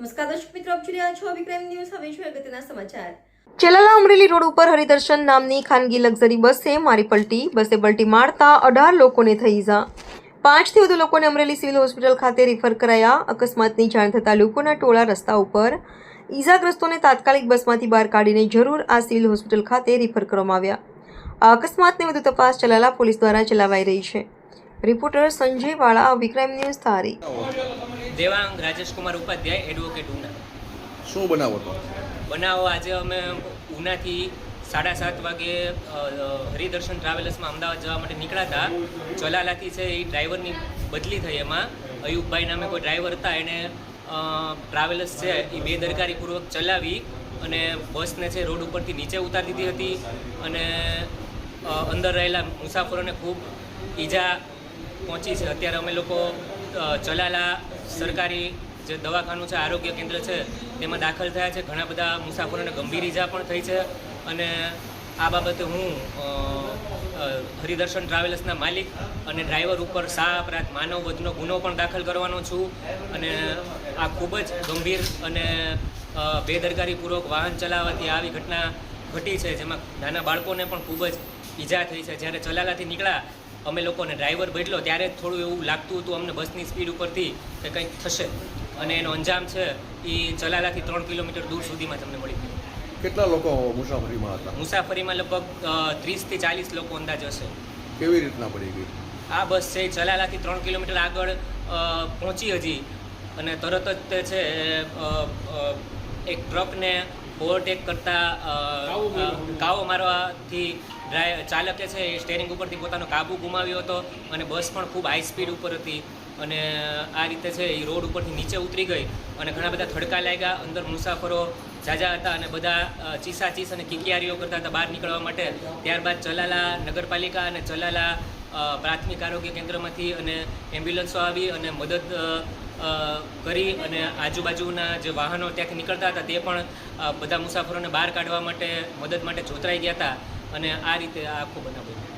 નમસ્કાર દર્શક મિત્રો, આપ જોઈ રહ્યા છો વિક્રમ ન્યૂઝ. હવે છે અગત્યના સમાચાર. ચલાલા અમરેલી રોડ ઉપર હરિદર્શન નામની ખાનગી લક્ઝરી બસે મારી પલટી. બસે પલટી મારતા અઢાર લોકોને થઈ ઈજા. પાંચથી વધુ લોકોને અમરેલી સિવિલ હોસ્પિટલ ખાતે રિફર કરાયા. અકસ્માતની જાણ થતાં લોકોના ટોળા રસ્તા ઉપર ઈજાગ્રસ્તોને તાત્કાલિક બસમાંથી બહાર કાઢીને જરૂર આ સિવિલ હોસ્પિટલ ખાતે રિફર કરવામાં આવ્યા. આ અકસ્માતની વધુ તપાસ ચલાલા પોલીસ દ્વારા ચલાવાઈ રહી છે. Reporter Sanjay Vala Vikram news Dhari. Devang Rajeshkumar Upadhyay advocate Una. શું બનાવો બનાવો આજે અમે ઉનાથી સાડા સાત વાગે હરિદર્શન ટ્રાવેલર્સમાં અમદાવાદ જવા માટે નીકળ્યા હતા ચલાલાથી છે એ ડ્રાઈવરની બદલી થઈ એમાં. અયુબભાઈ નામે કોઈ ડ્રાઈવર હતા એણે ટ્રાવેલર્સ છે એ બેદરકારીપૂર્વક ચલાવી અને બસને છે રોડ ઉપરથી નીચે ઉતારી દીધી હતી. અને અંદર રહેલા મુસાફરોને ખૂબ ઈજા પહોંચી છે. અત્યારે અમે લોકો ચલાલા સરકારી જે દવાખાનું છે, આરોગ્ય કેન્દ્ર છે, તેમાં દાખલ થયા છે. ઘણા બધા મુસાફરોને ગંભીર ઈજા પણ થઈ છે અને આ બાબતે હું હરિદર્શન ટ્રાવેલ્સના માલિક અને ડ્રાઈવર ઉપર સા અપરાધ, માનવ વધનો ગુનો પણ દાખલ કરવાનો છું અને આ ખૂબ જ ગંભીર અને બેદરકારીપૂર્વક વાહન ચલાવવાથી આવી ઘટના ઘટી છે, જેમાં નાના બાળકોને પણ ખૂબ જ ઈજા થઈ છે. જ્યારે ચલાલાથી નીકળ્યા અમે લોકોને ડ્રાઈવર બદલો. ત્યારે થોડું એવું લાગતું હતું અમને બસની સ્પીડ ઉપરથી કે કંઈક થશે. અને એનો અંજામ છે એ ચલાલાથી ત્રણ કિલોમીટર દૂર સુધીમાં તમને મળી ગયું. કેટલા લોકો મુસાફરીમાં હતા? મુસાફરીમાં લગભગ ત્રીસથી ચાલીસ લોકો અંદાજ હશે. કેવી રીતના પડી ગઈ? આ બસ છે એ ચલાલાથી ત્રણ કિલોમીટર આગળ પહોંચી હજી. અને તરત જ તે છે એક ટ્રકને ઓવરટેક કરતા કાવો મારવાથી ચાલકે છે એ સ્ટેરિંગ ઉપરથી પોતાનો કાબુ ગુમાવ્યો હતો અને બસ પણ ખૂબ હાઈ સ્પીડ ઉપર હતી. અને આ રીતે છે એ રોડ ઉપરથી નીચે ઉતરી ગઈ અને ઘણા બધા થડકા લાગ્યા. અંદર મુસાફરો જાજા હતા અને બધા ચીસા ચીસ અને કિકિયારીઓ કરતા હતા બહાર નીકળવા માટે. ત્યારબાદ ચલાલા નગરપાલિકા અને ચલાલા પ્રાથમિક આરોગ્ય કેન્દ્રમાંથી અને એમ્બ્યુલન્સો આવી અને મદદ કરી અને આજુબાજુના જે વાહનો ત્યાંથી નીકળતા હતા, તે પણ બધા મુસાફરોને બહાર કાઢવા માટે, મદદ માટે જોતરાઈ ગયા હતા અને આ રીતે આ આખું બનાવ્યું